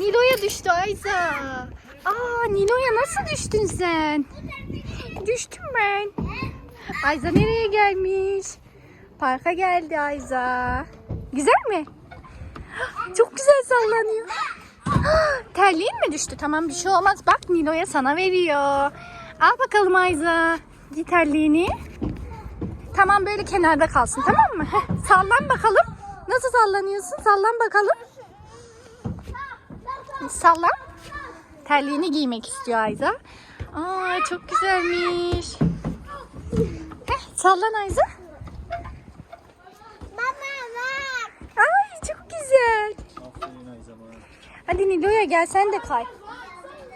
Nilo'ya düştü Ayza. Aa Nilo'ya nasıl düştün sen? Düştüm ben. Ayza nereye gelmiş? Parka geldi Ayza. Güzel mi? Çok güzel sallanıyor. Terliğin mi düştü? Tamam bir şey olmaz. Bak Nilo'ya sana veriyor. Al bakalım Ayza. Giy terliğini. Tamam böyle kenarda kalsın tamam mı? Sallan bakalım. Nasıl sallanıyorsun? Sallan bakalım. Sallan. Terliğini giymek istiyor Ayza. Aa çok güzelmiş. Heh, sallan Ayza. Ay çok güzel. Hadi Nilo'ya gel sen de kay.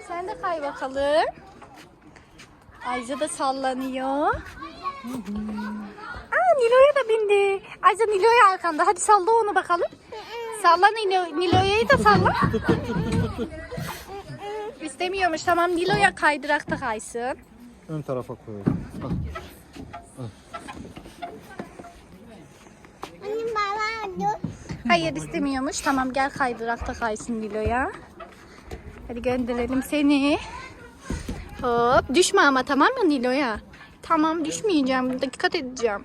Sen de kay bakalım. Ayza da sallanıyor. Aa Nilo'ya da bindi. Ayza Nilo'ya arkanda. Hadi salla onu bakalım. Salla Nilo, da salla. İstemiyormuş. Tamam Nilo'ya kaydırakta kaysın. Ön tarafa koyalım. Al. Hayır istemiyormuş. Tamam gel kaydırakta kaysın Nilo'ya. Hadi gönderelim seni. Hop düşme ama tamam mı Nilo'ya? Tamam düşmeyeceğim. Dikkat edeceğim.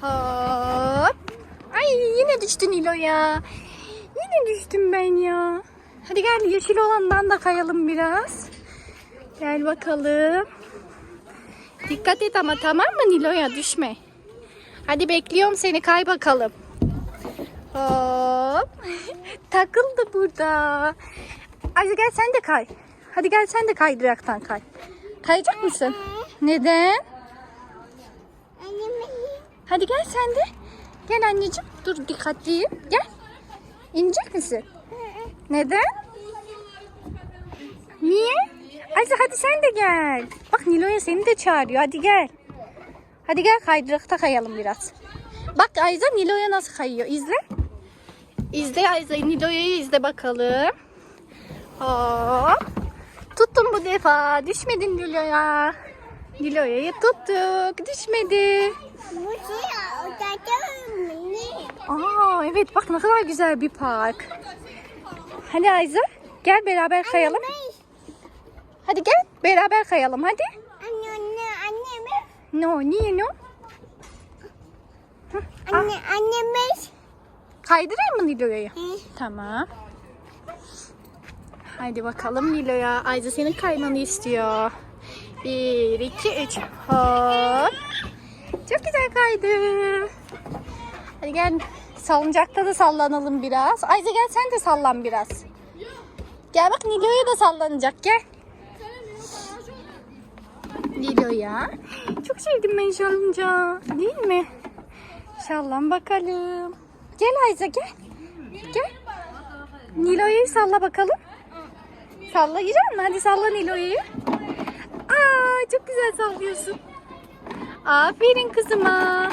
Hop. Ay yine düştü Nilo'ya. Yine düştüm ben ya. Hadi gel yeşil olandan da kayalım biraz. Gel bakalım. Dikkat et ama tamam mı Nilo'ya düşme. Hadi bekliyorum seni kay bakalım. Hop. Takıldı burada. Ayşe gel sen de kay. Hadi gel sen de kaydıraktan kay. Kayacak mısın? Neden? Hadi gel sen de. Gel anneciğim. Dur dikkatliyim. Gel. İnecek misin? Neden? Niye? Ayşe hadi sen de gel. Bak Nilo'ya seni de çağırıyor. Hadi gel. Hadi gel kaydırakta kayalım biraz. Bak Ayza Nilo'ya nasıl kayıyor. İzle. İzle Ayza Nilo'yu izle bakalım. Hop. Tuttum bu defa. Düşmedin Nilo'ya. Nilo'yu tuttuk. Düşmedi. Aa evet bak ne kadar güzel bir park. Hadi Ayza gel beraber kayalım. Hadi gel beraber kayalım hadi. No niye no? Anne annemiz. Kaydırayım mı Nilo'yu? Tamam. Haydi bakalım Nilo'ya. Ayza senin kaymanı istiyor. Bir, iki, üç. Hop. Çok güzel kaydı. Hadi gel salıncakta da sallanalım biraz. Ayza gel sen de sallan biraz. Gel bak Nilo'ya da sallanacak gel. Nilo'ya. Çok sevdim ben salıncağı. Değil mi? Sallan bakalım. Gel Ayza gel. Gel. Nilo'yu salla bakalım. Salla girer mi? Hadi salla Nilo'yu. Aa çok güzel sallıyorsun. Aferin kızıma.